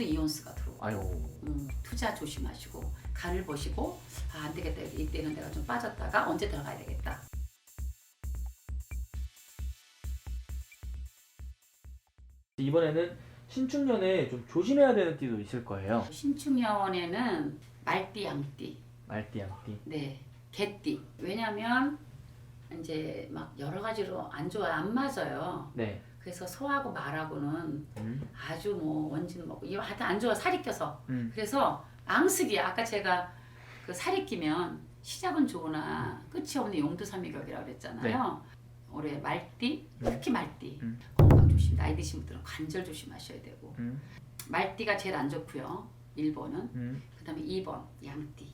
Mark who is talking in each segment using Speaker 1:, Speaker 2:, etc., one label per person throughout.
Speaker 1: 여기도 이온수가 들어오고
Speaker 2: 아유.
Speaker 1: 음, 투자 조심하시고 간을 보시고 아, 안 되겠다 이때는 내가 좀 빠졌다가 언제 들어가야 되겠다
Speaker 2: 이번에는 신축년에 좀 조심해야 되는 띠도 있을 거예요.
Speaker 1: 신축년에는 말띠 양띠
Speaker 2: 말띠, 양띠.
Speaker 1: 네 개띠 왜냐면 이제 막 여러 가지로 안 좋아요 안 맞아요
Speaker 2: 네.
Speaker 1: 그래서 소하고 말하고는
Speaker 2: 음.
Speaker 1: 아주 뭐 원진 먹고 이거 하여튼 안 좋아 살이 껴서
Speaker 2: 음.
Speaker 1: 그래서 앙숙이야 아까 제가 그 살이 끼면 시작은 좋으나 끝이 없는 용두삼미격이라고 그랬잖아요 올해 말띠 특히 말띠
Speaker 2: 음.
Speaker 1: 건강 조심 나이 드신 분들은 관절 조심하셔야 되고
Speaker 2: 음.
Speaker 1: 말띠가 제일 안 좋고요 1번은
Speaker 2: 음.
Speaker 1: 그 다음에 2번 양띠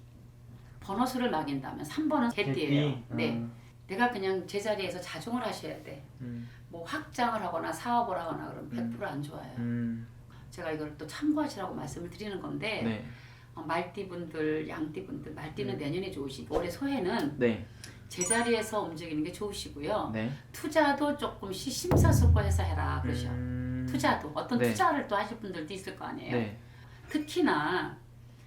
Speaker 1: 번호수를 막인다면 3번은 개띠예요
Speaker 2: 개띠.
Speaker 1: 네
Speaker 2: 음.
Speaker 1: 내가 그냥 제자리에서 자중을 하셔야 돼
Speaker 2: 음.
Speaker 1: 뭐 확장을 하거나 사업을 하거나 그러면 100%안 좋아요
Speaker 2: 음.
Speaker 1: 제가 이걸 또 참고하시라고 말씀을 드리는 건데
Speaker 2: 네.
Speaker 1: 어, 말띠분들, 양띠분들, 말띠는
Speaker 2: 음.
Speaker 1: 내년에 좋으시고 올해 소해는
Speaker 2: 네.
Speaker 1: 제자리에서 움직이는 게 좋으시고요.
Speaker 2: 네.
Speaker 1: 투자도 조금 시- 심사숙고해서 해라 그러셔.
Speaker 2: 음.
Speaker 1: 투자도 어떤
Speaker 2: 네.
Speaker 1: 투자를 또 하실 분들도 있을 거 아니에요.
Speaker 2: 네.
Speaker 1: 특히나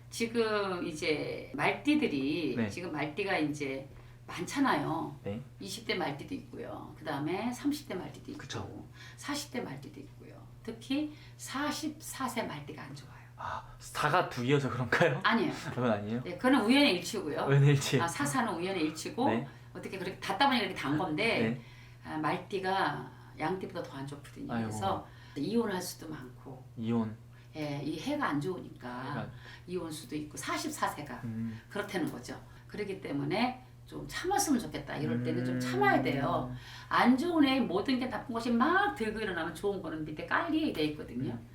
Speaker 1: 지금 이제 말띠들이
Speaker 2: 네.
Speaker 1: 지금 말띠가 이제 많잖아요.
Speaker 2: 네.
Speaker 1: 20대 말띠도 있고요. 그 다음에 30대 말띠도 있고,
Speaker 2: 그쵸.
Speaker 1: 40대 말띠도 있고요. 특히 44세 말띠가 안 좋아요.
Speaker 2: 아, 사가 두 개여서 그런가요?
Speaker 1: 아니에요.
Speaker 2: 그건 아니에요.
Speaker 1: 네, 그거는 우연의 일치고요.
Speaker 2: 은일치.
Speaker 1: 아, 사사는 우연의 일치고
Speaker 2: 네.
Speaker 1: 어떻게 그렇게 닫다 보니 이렇게 단 건데
Speaker 2: 네.
Speaker 1: 아, 말띠가 양띠보다 더 안 좋거든요.
Speaker 2: 아이고.
Speaker 1: 그래서 이혼할 수도 많고
Speaker 2: 이혼.
Speaker 1: 예, 이 해가 안 좋으니까
Speaker 2: 해가-
Speaker 1: 이혼 수도 있고 44세가
Speaker 2: 음.
Speaker 1: 그렇다는 거죠. 그렇기 때문에 좀 참았으면 좋겠다. 이럴 때는 좀
Speaker 2: 음.
Speaker 1: 참아야 돼요. 안 좋은 애 모든 게 나쁜 것이 막 들고 일어나면 좋은 거는 밑에 깔리게 돼 있거든요.
Speaker 2: 음.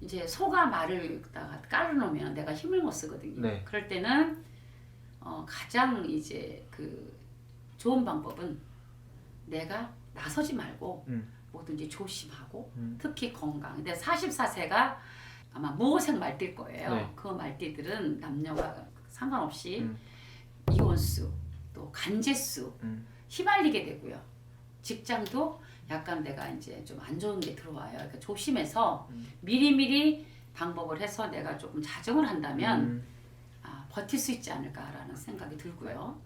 Speaker 1: 이제 소가 말을 깔아놓으면 내가 힘을 못 쓰거든요.
Speaker 2: 네.
Speaker 1: 그럴 때는 어, 가장 이제 그 좋은 방법은 내가 나서지 말고
Speaker 2: 음.
Speaker 1: 뭐든지 조심하고
Speaker 2: 음.
Speaker 1: 특히 건강. 근데 44세가 아마 무호색 말띠일 거예요.
Speaker 2: 네.
Speaker 1: 그 말띠들은 남녀가 상관없이
Speaker 2: 음.
Speaker 1: 이혼수 또 간제수
Speaker 2: 음.
Speaker 1: 휘말리게 되고요. 직장도 약간 내가 이제 좀 안 좋은 게 들어와요. 그러니까 조심해서
Speaker 2: 음.
Speaker 1: 미리미리 방법을 해서 내가 조금 자정을 한다면
Speaker 2: 음.
Speaker 1: 아, 버틸 수 있지 않을까라는 생각이 들고요.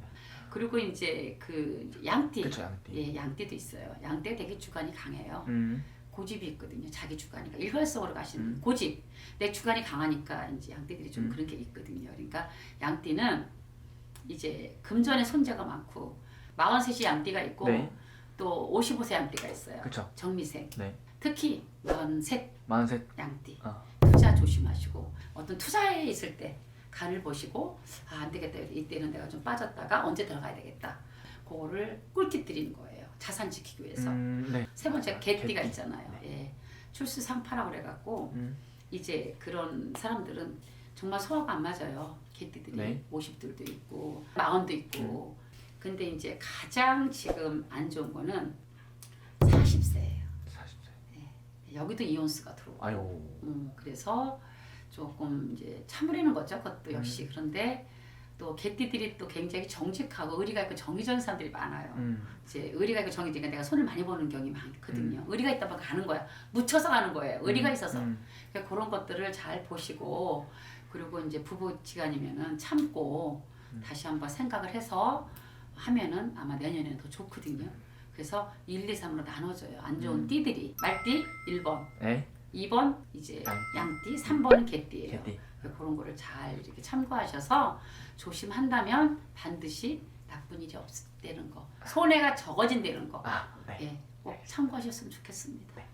Speaker 1: 그리고 이제 그 양띠,
Speaker 2: 그쵸, 양띠.
Speaker 1: 예, 양띠도 있어요. 양띠가 되게 주관이 강해요.
Speaker 2: 음.
Speaker 1: 고집이 있거든요. 자기 주관이니까 일괄성으로 가시는
Speaker 2: 음.
Speaker 1: 고집. 내 주관이 강하니까 이제 양띠들이 좀
Speaker 2: 음.
Speaker 1: 그런 게 있거든요. 그러니까 양띠는 이제 금전의 손재가 많고 43이 양띠가 있고
Speaker 2: 네.
Speaker 1: 또 55세 양띠가 있어요.
Speaker 2: 그쵸.
Speaker 1: 정미생.
Speaker 2: 네.
Speaker 1: 특히 43
Speaker 2: 만셋.
Speaker 1: 양띠.
Speaker 2: 아.
Speaker 1: 투자 조심하시고 어떤 투자에 있을 때 간을 보시고 아, 안 되겠다. 이때는 내가 좀 빠졌다가 언제 들어가야 되겠다. 그거를 꿀팁 드리는 거예요. 자산 지키기 위해서.
Speaker 2: 음. 네.
Speaker 1: 세 번째 개띠가
Speaker 2: 개띠.
Speaker 1: 있잖아요. 예. 출수 상파라고 그래 갖고
Speaker 2: 음.
Speaker 1: 이제 그런 사람들은 정말 소화가 안 맞아요. 개띠들이
Speaker 2: 네.
Speaker 1: 50들도 있고 마흔도 있고. 근데 이제 가장 지금 안 좋은 거는 40세예요.
Speaker 2: 40세.
Speaker 1: 여기도 이온수가 들어오고.
Speaker 2: 아유.
Speaker 1: 음, 그래서 조금 이제 참으려는 거죠. 그것도 역시
Speaker 2: 음.
Speaker 1: 그런데 또 개띠들이 또 굉장히 정직하고 의리가 있고 정의적인 사람들이 많아요.
Speaker 2: 음.
Speaker 1: 이제 의리가 있고 정의적이니까 내가 손을 많이 보는 경우가 많거든요. 의리가 있다 보면 가는 거야. 묻혀서 가는 거예요. 의리가
Speaker 2: 음.
Speaker 1: 있어서.
Speaker 2: 음.
Speaker 1: 그러니까 그런 것들을 잘 보시고 그리고 이제 부부지간이면은 참고
Speaker 2: 음.
Speaker 1: 다시 한번 생각을 해서 하면은 아마 내년에는 더 좋거든요. 그래서 1, 2, 3으로 나눠져요. 안 좋은
Speaker 2: 음.
Speaker 1: 띠들이 말띠 1번,
Speaker 2: 네.
Speaker 1: 2번 이제
Speaker 2: 양띠.
Speaker 1: 양띠, 3번은 개띠예요.
Speaker 2: 개띠.
Speaker 1: 그런 거를 잘 이렇게 참고하셔서 조심한다면 반드시 나쁜 일이 없다는 거. 손해가 적어진다는 거.
Speaker 2: 아, 네.
Speaker 1: 예, 꼭 참고하셨으면 좋겠습니다.
Speaker 2: 네.